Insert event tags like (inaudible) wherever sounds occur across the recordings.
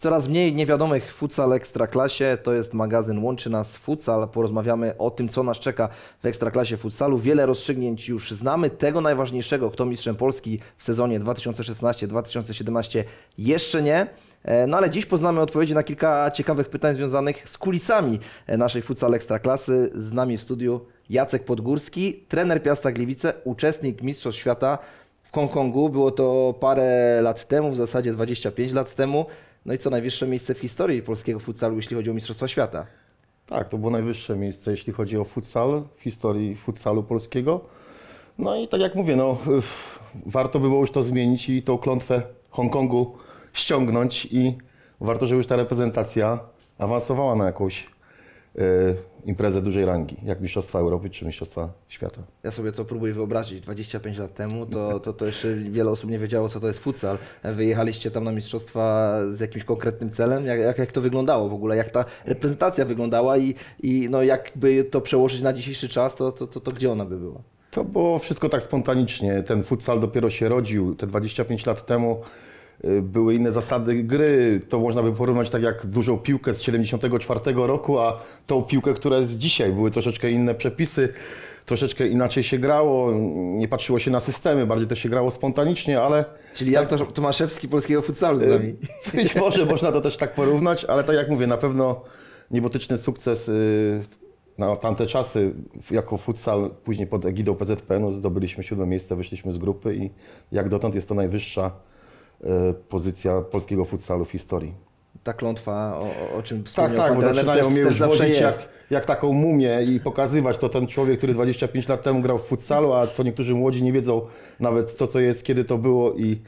Coraz mniej niewiadomych futsal Ekstraklasie, to jest magazyn Łączy Nas Futsal. Porozmawiamy o tym, co nas czeka w Ekstraklasie futsalu. Wiele rozstrzygnięć już znamy. Tego najważniejszego, kto mistrzem Polski w sezonie 2016-2017 jeszcze nie. E, No ale dziś poznamy odpowiedzi na kilka ciekawych pytań związanych z kulisami e, naszej futsal Ekstraklasy. Z nami w studiu Jacek Podgórski, trener Piasta Gliwice, uczestnik Mistrzostw Świata w Hongkongu. Było to parę lat temu, w zasadzie 25 lat temu. No i co najwyższe miejsce w historii polskiego futsalu, jeśli chodzi o Mistrzostwa Świata. Tak, to było najwyższe miejsce, jeśli chodzi o futsal, w historii futsalu polskiego. No i tak jak mówię, no, warto by było już to zmienić i tą klątwę Hongkongu ściągnąć i warto, żeby już ta reprezentacja awansowała na jakąś imprezę dużej rangi, jak Mistrzostwa Europy czy Mistrzostwa Świata. Ja sobie to próbuję wyobrazić. 25 lat temu to, to, to jeszcze wiele osób nie wiedziało, co to jest futsal. Wyjechaliście tam na mistrzostwa z jakimś konkretnym celem. Jak, jak, jak to wyglądało w ogóle? Jak ta reprezentacja wyglądała i, i no jakby to przełożyć na dzisiejszy czas, to, to, to, to gdzie ona by była? To było wszystko tak spontanicznie. Ten futsal dopiero się rodził. Te 25 lat temu y, były inne zasady gry. To można by porównać tak jak dużą piłkę z 74 roku, a tą piłkę, która jest dzisiaj. Były troszeczkę inne przepisy, troszeczkę inaczej się grało. Nie patrzyło się na systemy, bardziej to się grało spontanicznie, ale Czyli Jan Tosz- Tomaszewski polskiego futsalu z nami. (laughs) być może można to też tak porównać, ale tak jak mówię, na pewno niebotyczny sukces y, na tamte czasy jako futsal, później pod egidą PZP, no zdobyliśmy siódme miejsce, wyszliśmy z grupy i jak dotąd jest to najwyższa y, pozycja polskiego futsalu w historii. Ta klątwa, o, o- czym Tak, wspomniał tak, pan bo zaczynają mnie już wozić jak, jak taką mumię i pokazywać to ten człowiek, który 25 lat temu grał w futsalu, a co niektórzy młodzi nie wiedzą nawet co to jest, kiedy to było i,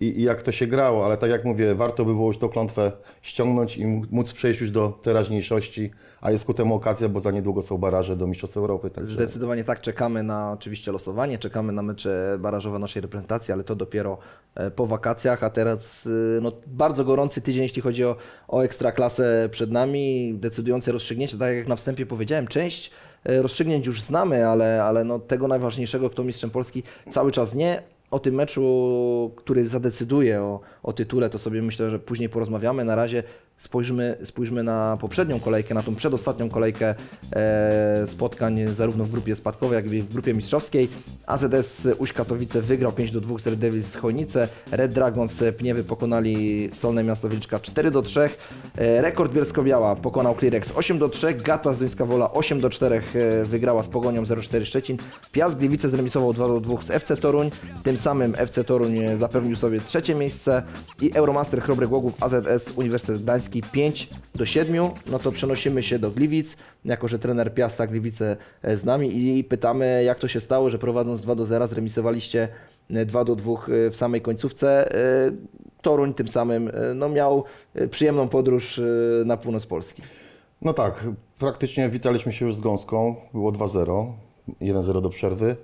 i, i jak to się grało, ale tak jak mówię, warto by było już tą klątwę ściągnąć i móc przejść już do teraźniejszości, a jest ku temu okazja, bo za niedługo są baraże do Mistrzostw Europy. Także... Zdecydowanie tak, czekamy na oczywiście losowanie, czekamy na mecze barażowe naszej reprezentacji, ale to dopiero e, po wakacjach, a teraz y, no, bardzo gorący tydzień, jeśli chodzi o, o ekstraklasę przed nami, decydujące rozstrzygnięcia, tak jak na wstępie powiedziałem, część e, rozstrzygnięć już znamy, ale, ale no, tego najważniejszego, kto mistrzem Polski, cały czas nie. O tym meczu, który zadecyduje o, o tytule, to sobie myślę, że później porozmawiamy. Na razie spojrzmy, spójrzmy na poprzednią kolejkę, na tą przedostatnią kolejkę e, spotkań zarówno w grupie spadkowej, jak i w grupie mistrzowskiej. AZS Uś Katowice wygrał 5 do 2 z Red Devils Chojnice. Red Dragons Pniewy pokonali Solne Miasto Wilczka 4 do 3. E, rekord Bielsko-Biała pokonał Clearex 8 do 3. Gata z Duńska Wola 8 do 4 e, wygrała z Pogonią 0-4 Szczecin. Piast Gliwice zremisował 2 do 2 z FC Toruń. Tym samym FC Toruń zapewnił sobie trzecie miejsce i Euromaster Chrobry Głogów AZS Uniwersytet Gdański 5 do 7. No to przenosimy się do Gliwic, jako że trener Piasta Gliwice e, z nami i pytamy jak to się stało, że prowadząc 2 do 0 zremisowaliście e, 2 do 2 w samej końcówce. E, Toruń tym samym e, no, miał e, przyjemną podróż e, na północ Polski. No tak, praktycznie witaliśmy się już z Gąską, było 2-0, 1-0 do przerwy.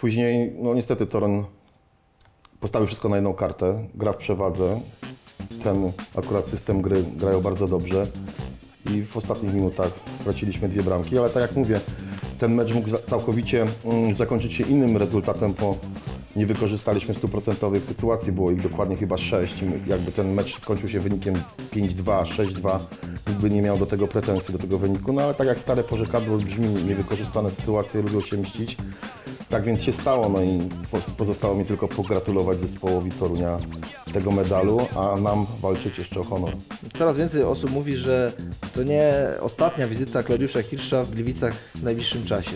Później, no niestety Toruń postawił wszystko na jedną kartę, gra w przewadze. Ten akurat system gry grają bardzo dobrze i w ostatnich minutach straciliśmy dwie bramki, ale tak jak mówię, ten mecz mógł całkowicie mm, zakończyć się innym rezultatem, bo nie wykorzystaliśmy stuprocentowych sytuacji, było ich dokładnie chyba sześć. i jakby ten mecz skończył się wynikiem 5-2, 6-2, nikt by nie miał do tego pretensji, do tego wyniku, no ale tak jak stare porzekadło brzmi, niewykorzystane sytuacje lubią się mścić. Tak więc się stało, no i po- pozostało mi tylko pogratulować zespołowi Torunia tego medalu, a nam walczyć jeszcze o honor. Coraz więcej osób mówi, że to nie ostatnia wizyta Klaudiusza Hirsza w Gliwicach w najbliższym czasie.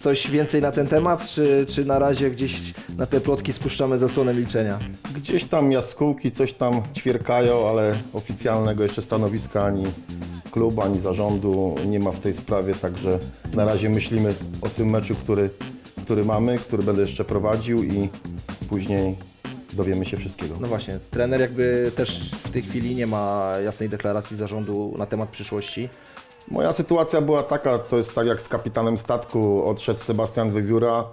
Coś więcej na ten temat, czy, czy na razie gdzieś na te plotki spuszczamy zasłonę milczenia? Gdzieś tam jaskółki coś tam ćwierkają, ale oficjalnego jeszcze stanowiska ani klubu, ani zarządu nie ma w tej sprawie, także na razie myślimy o tym meczu, który, który mamy, który będę jeszcze prowadził i później dowiemy się wszystkiego. No właśnie, trener jakby też w tej chwili nie ma jasnej deklaracji zarządu na temat przyszłości. Moja sytuacja była taka, to jest tak jak z kapitanem statku, odszedł Sebastian Wywióra,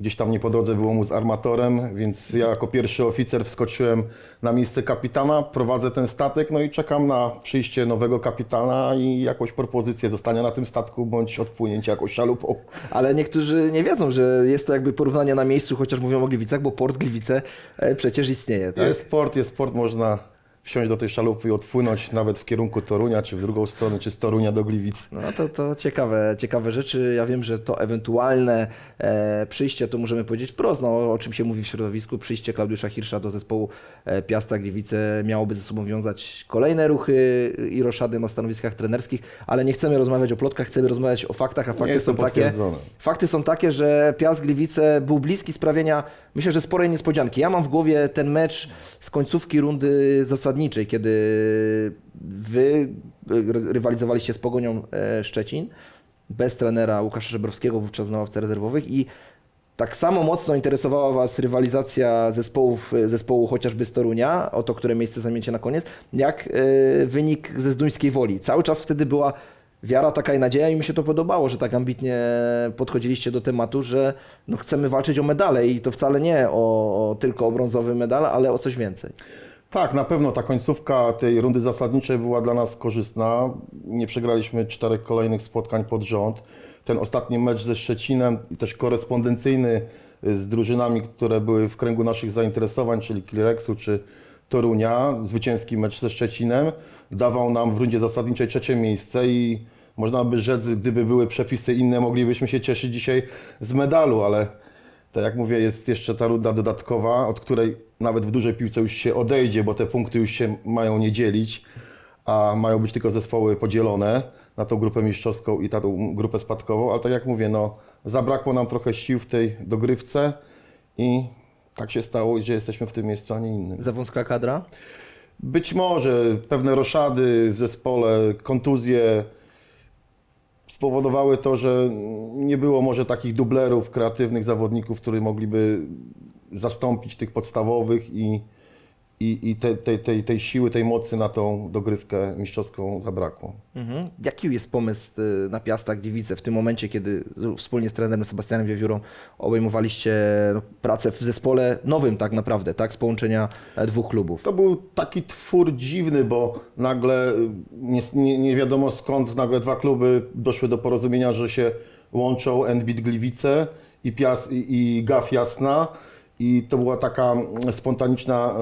gdzieś tam nie po drodze było mu z armatorem, więc ja jako pierwszy oficer wskoczyłem na miejsce kapitana, prowadzę ten statek, no i czekam na przyjście nowego kapitana i jakąś propozycję zostania na tym statku, bądź odpłynięcia jakąś szalupą. Ale niektórzy nie wiedzą, że jest to jakby porównanie na miejscu, chociaż mówią o Gliwicach, bo port Gliwice e, przecież istnieje. Tak? Jest sport, jest sport, można wsiąść do tej szalupy i odpłynąć nawet w kierunku Torunia, czy w drugą stronę, czy z Torunia do Gliwic. No to, to ciekawe, ciekawe rzeczy. Ja wiem, że to ewentualne e, przyjście, to możemy powiedzieć wprost, no, o czym się mówi w środowisku, przyjście Klaudiusza Hirsza do zespołu e, Piasta Gliwice miałoby ze sobą wiązać kolejne ruchy i roszady na stanowiskach trenerskich, ale nie chcemy rozmawiać o plotkach, chcemy rozmawiać o faktach, a fakty są takie. Fakty są takie, że Piast Gliwice był bliski sprawienia, myślę, że sporej niespodzianki. Ja mam w głowie ten mecz z końcówki rundy zasadniczej, kiedy wy e, rywalizowaliście z Pogonią e, Szczecin bez trenera Łukasza Żebrowskiego, wówczas na ławce rezerwowych i tak samo mocno interesowała Was rywalizacja zespołów, zespołu chociażby z Torunia, o to, które miejsce zajmiecie na koniec, jak e, wynik ze Zduńskiej Woli. Cały czas wtedy była wiara, taka i nadzieja i mi się to podobało, że tak ambitnie podchodziliście do tematu, że no, chcemy walczyć o medale i to wcale nie o, o tylko o brązowy medal, ale o coś więcej. Tak, na pewno ta końcówka tej rundy zasadniczej była dla nas korzystna. Nie przegraliśmy czterech kolejnych spotkań pod rząd. Ten ostatni mecz ze Szczecinem też korespondencyjny z drużynami, które były w kręgu naszych zainteresowań, czyli Klirexu czy Torunia, zwycięski mecz ze Szczecinem, dawał nam w rundzie zasadniczej trzecie miejsce i można by rzec, gdyby były przepisy inne, moglibyśmy się cieszyć dzisiaj z medalu, ale tak jak mówię, jest jeszcze ta runda dodatkowa, od której nawet w dużej piłce już się odejdzie, bo te punkty już się mają nie dzielić, a mają być tylko zespoły podzielone na tą grupę mistrzowską i tą grupę spadkową, ale tak jak mówię, no, zabrakło nam trochę sił w tej dogrywce i tak się stało, że jesteśmy w tym miejscu, a nie innym. Za wąska kadra? Być może pewne roszady w zespole, kontuzje spowodowały to, że nie było może takich dublerów, kreatywnych zawodników, którzy mogliby zastąpić tych podstawowych i, i, i tej, tej, tej, tej siły, tej mocy na tą dogrywkę mistrzowską zabrakło. Mhm. Jaki jest pomysł y, na Piasta Gliwice w tym momencie, kiedy wspólnie z trenerem Sebastianem Wiewiórą obejmowaliście no, pracę w zespole nowym tak naprawdę, tak, z połączenia e, dwóch klubów? To był taki twór dziwny, bo nagle y, nie, nie, nie wiadomo skąd nagle dwa kluby doszły do porozumienia, że się łączą Enbit Gliwice i, Piast, i, i GAF Jasna. I to była taka mm, spontaniczna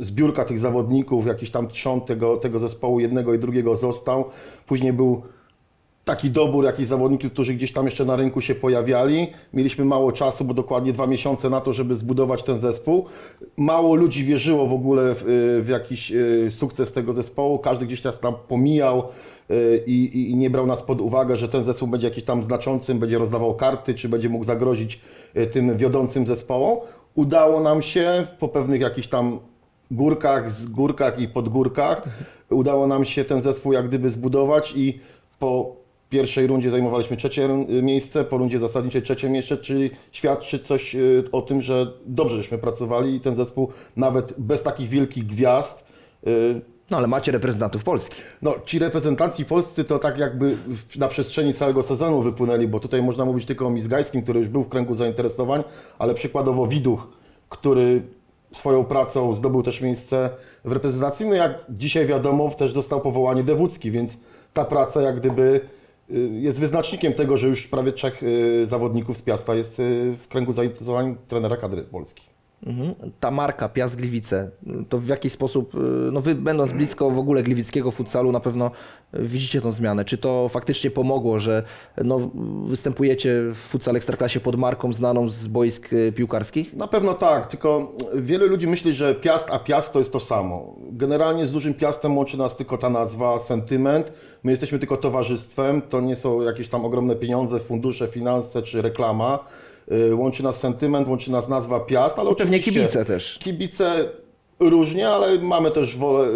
e, zbiórka tych zawodników, jakiś tam trzon tego, tego zespołu, jednego i drugiego został. Później był taki dobór jakichś zawodników, którzy gdzieś tam jeszcze na rynku się pojawiali. Mieliśmy mało czasu, bo dokładnie dwa miesiące na to, żeby zbudować ten zespół. Mało ludzi wierzyło w ogóle w, w jakiś e, sukces tego zespołu. Każdy gdzieś tam pomijał e, i, i nie brał nas pod uwagę, że ten zespół będzie jakiś tam znaczącym, będzie rozdawał karty, czy będzie mógł zagrozić e, tym wiodącym zespołom. Udało nam się po pewnych jakichś tam górkach, z górkach i podgórkach, udało nam się ten zespół jak gdyby zbudować i po pierwszej rundzie zajmowaliśmy trzecie miejsce, po rundzie zasadniczej trzecie miejsce, czyli świadczy coś y, o tym, że dobrze żeśmy pracowali i ten zespół nawet bez takich wielkich gwiazd y, No ale macie reprezentantów Polski. no, ci reprezentanci polscy to tak jakby na przestrzeni całego sezonu wypłynęli, bo tutaj można mówić tylko o Mizgajskim, który już był w kręgu zainteresowań, ale przykładowo Widuch, który swoją pracą zdobył też miejsce w reprezentacji. No jak dzisiaj wiadomo, też dostał powołanie Dewódzki, więc ta praca jak gdyby y, jest wyznacznikiem tego, że już prawie trzech y, zawodników z Piasta jest y, w kręgu zainteresowań trenera kadry Polski. Mhm. Ta marka Piast Gliwice, to w jaki sposób, y, no wy będąc blisko w ogóle gliwickiego futsalu na pewno widzicie tą zmianę. Czy to faktycznie pomogło, że no, występujecie w futsal Ekstraklasie pod marką znaną z boisk y, piłkarskich? Na pewno tak, tylko wiele ludzi myśli, że Piast a Piast to jest to samo. Generalnie z dużym Piastem łączy nas tylko ta nazwa, sentyment. My jesteśmy tylko towarzystwem, to nie są jakieś tam ogromne pieniądze, fundusze, finanse czy reklama. Y, Łączy nas sentyment, łączy nas nazwa Piast, ale Pewnie oczywiście kibice też. Kibice różnie, ale mamy też wolę,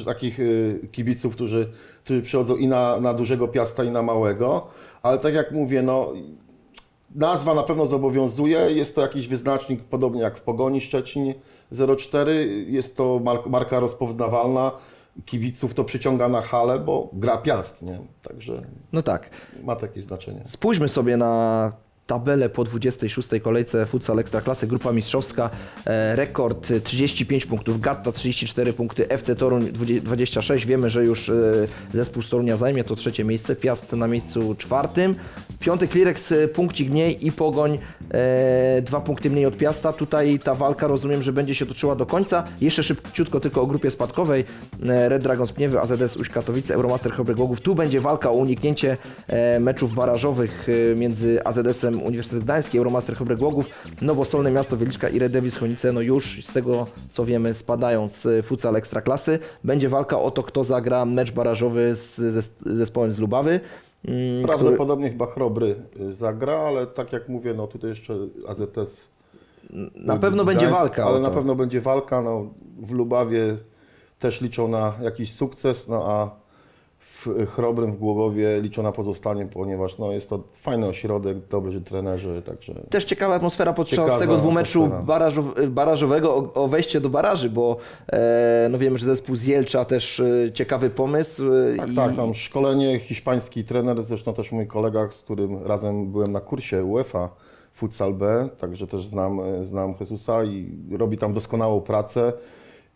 y, takich y, kibiców, którzy, którzy przychodzą i na, na dużego Piasta i na małego, ale tak jak mówię, no Nazwa na pewno zobowiązuje, jest to jakiś wyznacznik, podobnie jak w Pogoni Szczecin 04, jest to mar- marka rozpoznawalna, kibiców to przyciąga na halę, bo gra Piast, nie? Także No tak. ma takie znaczenie. Spójrzmy sobie na tabelę po 26. kolejce Futsal Ekstraklasy, grupa mistrzowska, e, rekord e, 35 punktów, Gatta 34 punkty, FC Toruń 20 26, wiemy, że już e, zespół z Torunia zajmie to trzecie miejsce, Piast na miejscu czwartym, Piąty Klirex, e, punkcik mniej i Pogoń, e, dwa punkty mniej od Piasta. Tutaj ta walka rozumiem, że będzie się toczyła do końca. Jeszcze szybciutko tylko o grupie spadkowej. E, Red Dragons Pniewy, AZS Uś Katowice, Euromaster Chobry Głogów. Tu będzie walka o uniknięcie e, meczów barażowych e, między AZS-em Uniwersytet Gdański, Euromaster Chobry Głogów, Nowosolne Miasto Wieliczka i Red Devils Chonice. No już z tego co wiemy spadają z futsal Ekstraklasy. Będzie walka o to, kto zagra mecz barażowy z, ze zespołem z Lubawy. Mm, który- Prawdopodobnie chyba Chrobry y, zagra, ale tak jak mówię, no tutaj jeszcze AZS Na pewno będzie Gdańsk, walka. Ale na pewno będzie walka. No, w Lubawie też liczą na jakiś sukces, no a w Chrobrym, w Głogowie liczą na pozostanie, ponieważ no, jest to fajny ośrodek, dobrzy trenerzy, także Też ciekawa atmosfera podczas Ciekawa tego dwumeczu barażow, barażowego o, o wejście do baraży, bo e, no wiemy, że zespół z Jelcza też e, ciekawy pomysł. e, Tak, i, tak, tam szkolenie, hiszpański trener, zresztą też mój kolega, z którym razem byłem na kursie UEFA Futsal B, także też znam, znam Jezusa i robi tam doskonałą pracę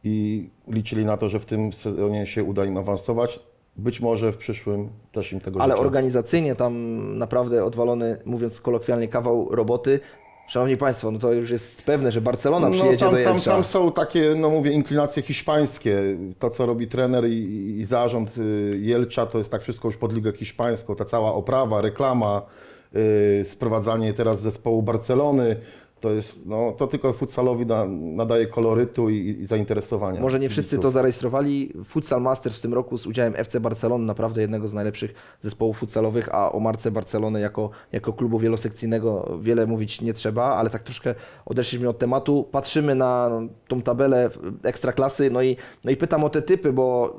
i liczyli na to, że w tym sezonie się uda im awansować. Być może w przyszłym też im tego Ale życzę. organizacyjnie tam naprawdę odwalony, mówiąc kolokwialnie, kawał roboty. Szanowni Państwo, no to już jest pewne, że Barcelona przyjedzie No, tam, do tam, Jelcza. tam są takie, no mówię, inklinacje hiszpańskie. To, co robi trener i, i zarząd y, Jelcza, to jest tak wszystko już pod ligę hiszpańską. Ta cała oprawa, reklama, y, sprowadzanie teraz zespołu Barcelony, to jest, no, to tylko futsalowi da, nadaje kolorytu i, i zainteresowania. Może nie wszyscy to zarejestrowali. Futsal Masters w tym roku z udziałem FC Barcelony, naprawdę jednego z najlepszych zespołów futsalowych, a o marce Barcelony jako, jako klubu wielosekcyjnego wiele mówić nie trzeba, ale tak troszkę odeszliśmy od tematu. Patrzymy na tą tabelę ekstraklasy, no i, no i pytam o te typy, bo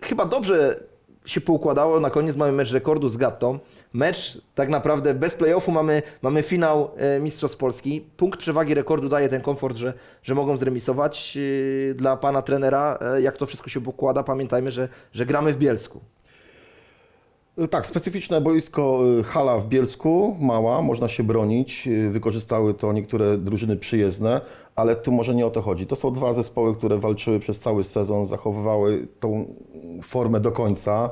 chyba dobrze się poukładało. Na koniec mamy mecz rekordu z Gattą. Mecz tak naprawdę bez playoffu mamy, mamy finał e, Mistrzostw Polski. Punkt przewagi rekordu daje ten komfort, że, że mogą zremisować. E, Dla pana trenera, e, jak to wszystko się pokłada, pamiętajmy, że, że gramy w Bielsku. Tak, specyficzne boisko, hala w Bielsku, mała, można się bronić. Wykorzystały to niektóre drużyny przyjezdne, ale tu może nie o to chodzi. To są dwa zespoły, które walczyły przez cały sezon, zachowywały tą formę do końca.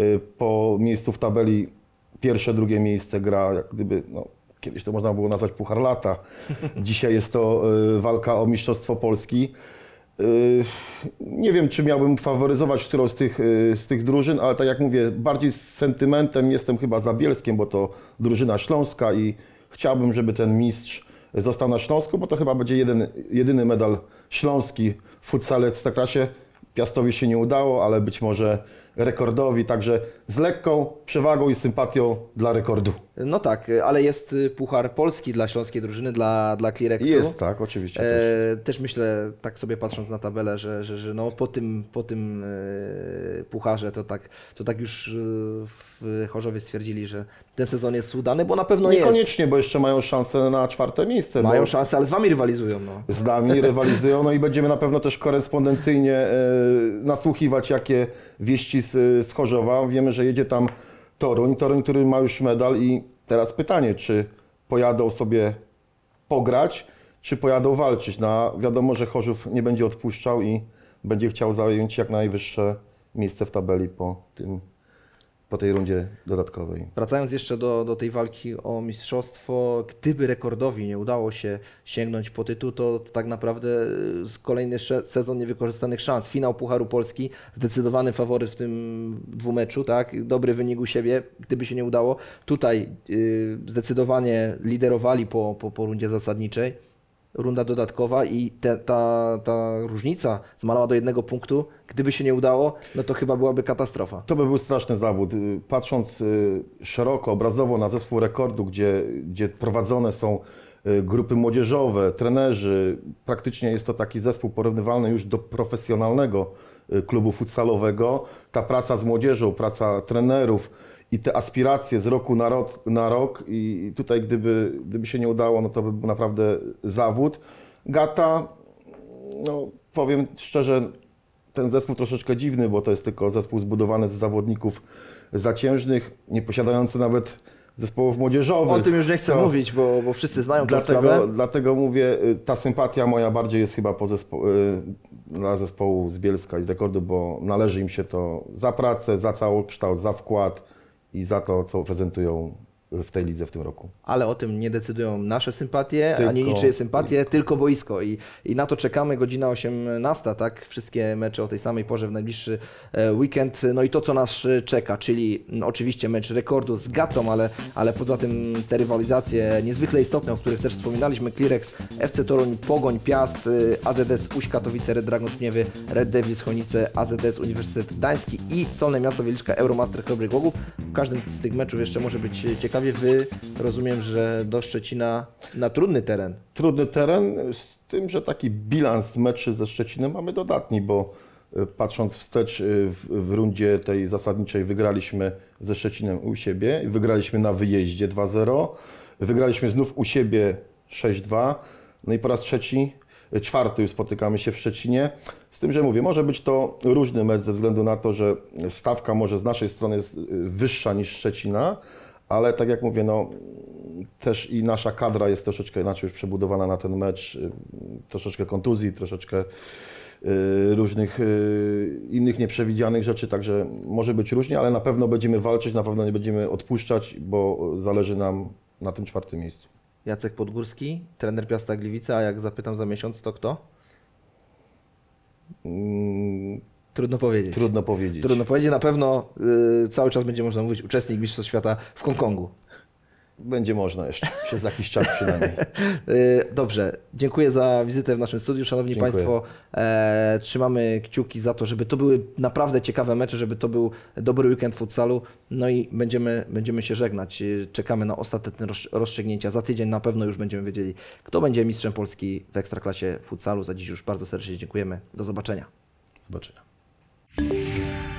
Y, Po miejscu w tabeli pierwsze, drugie miejsce gra, jak gdyby, no, kiedyś to można było nazwać Puchar Lata. (laughs) Dzisiaj jest to y, walka o Mistrzostwo Polski. Yy, Nie wiem, czy miałbym faworyzować którąś z tych, z tych drużyn, ale tak jak mówię, bardziej z sentymentem jestem chyba za Bielskiem, bo to drużyna śląska i chciałbym, żeby ten mistrz został na Śląsku, bo to chyba będzie jeden, jedyny medal śląski w futsale Ekstraklasie. Piastowi się nie udało, ale być może rekordowi, także z lekką przewagą i sympatią dla rekordu. No tak, ale jest Puchar Polski dla śląskiej drużyny, dla, dla Clearexu. Jest, tak, oczywiście też. E, też myślę, tak sobie patrząc na tabelę, że, że, że no po tym, po tym e, pucharze to tak, to tak już e, w Chorzowie stwierdzili, że ten sezon jest udany, bo na pewno jest. Niekoniecznie, bo jeszcze mają szansę na czwarte miejsce. Mają bo... szansę, ale z wami rywalizują. No. z nami rywalizują, no i będziemy na pewno też korespondencyjnie e, nasłuchiwać, jakie wieści z, z Chorzowa. Wiemy, że jedzie tam Toruń, Toruń, który ma już medal i teraz pytanie, czy pojadą sobie pograć, czy pojadą walczyć. No, wiadomo, że Chorzów nie będzie odpuszczał i będzie chciał zająć jak najwyższe miejsce w tabeli po, tym, po tej rundzie dodatkowej. Wracając jeszcze do, do tej walki o mistrzostwo, gdyby rekordowi nie udało się sięgnąć po tytuł, to, to tak naprawdę y, kolejny sezon niewykorzystanych szans. Finał Pucharu Polski, zdecydowany faworyt w tym dwumeczu, tak? Dobry wynik u siebie, gdyby się nie udało. Tutaj y, zdecydowanie liderowali po, po, po rundzie zasadniczej. Runda dodatkowa i te, ta, ta różnica zmalała do jednego punktu. Gdyby się nie udało, no to chyba byłaby katastrofa. To by był straszny zawód. Patrząc y, szeroko, obrazowo na zespół rekordu, gdzie, gdzie prowadzone są y, grupy młodzieżowe, trenerzy, praktycznie jest to taki zespół porównywalny już do profesjonalnego y, klubu futsalowego. Ta praca z młodzieżą, praca trenerów i te aspiracje z roku na rok, na rok i tutaj gdyby, gdyby się nie udało, no to by był naprawdę zawód. Gata, no powiem szczerze, ten zespół troszeczkę dziwny, bo to jest tylko zespół zbudowany z zawodników zaciężnych, nie posiadający nawet zespołów młodzieżowych. O tym już nie chcę To- mówić, bo, bo wszyscy znają tę Dlatego, sprawę. dlatego mówię, y, ta sympatia moja bardziej jest chyba po zespo- y, dla zespołu z Bielska i z Rekordu, bo należy im się to za pracę, za cały kształt, za wkład i za to, co prezentują w tej lidze w tym roku. ale o tym nie decydują nasze sympatie, Tylko ani niczyje sympatie, tylko boisko. I, I na to czekamy, godzina 18, tak? Wszystkie mecze o tej samej porze w najbliższy e, weekend. No i to, co nas e, czeka, czyli no, oczywiście mecz rekordu z Gatą, ale, ale poza tym te rywalizacje niezwykle istotne, o których też wspominaliśmy, Clearex, FC Toruń, Pogoń, Piast, e, AZS Uś Katowice, Red Dragons Pniewy, Red Devils Chonice, AZS Uniwersytet Gdański i Solne Miasto Wieliczka Euromaster Chrobry Głogów. W każdym z tych meczów jeszcze może być ciekawie. Wy rozumiem, że do Szczecina na trudny teren. Trudny teren, z tym, że taki bilans meczy ze Szczecinem mamy dodatni, bo e, patrząc wstecz e, w, w rundzie tej zasadniczej wygraliśmy ze Szczecinem u siebie, wygraliśmy na wyjeździe 2-0, wygraliśmy znów u siebie 6-2, no i po raz trzeci, e, czwarty już spotykamy się w Szczecinie. Z tym, że mówię, może być to różny mecz ze względu na to, że stawka może z naszej strony jest wyższa niż Szczecina, ale tak jak mówię, no też i nasza kadra jest troszeczkę inaczej już przebudowana na ten mecz, y, troszeczkę kontuzji, troszeczkę y, różnych y, innych nieprzewidzianych rzeczy, także może być różnie, ale na pewno będziemy walczyć, na pewno nie będziemy odpuszczać, bo zależy nam na tym czwartym miejscu. Jacek Podgórski, trener Piasta Gliwice, a jak zapytam za miesiąc, to kto? Mm, Trudno powiedzieć. Trudno powiedzieć. Trudno powiedzieć, na pewno y, cały czas będzie można mówić uczestnik Mistrzostw Świata w Hongkongu. Będzie można jeszcze, przez jakiś czas przynajmniej. (laughs) Y, Dobrze, dziękuję za wizytę w naszym studiu. Szanowni Dziękuję. Państwo, e, trzymamy kciuki za to, żeby to były naprawdę ciekawe mecze, żeby to był dobry weekend futsalu. No i będziemy, będziemy się żegnać. Y, Czekamy na ostateczne roz- rozstrzygnięcia. Za tydzień na pewno już będziemy wiedzieli, kto będzie mistrzem Polski w Ekstraklasie futsalu. Za dziś już bardzo serdecznie dziękujemy. Do zobaczenia. Zobaczenia. Música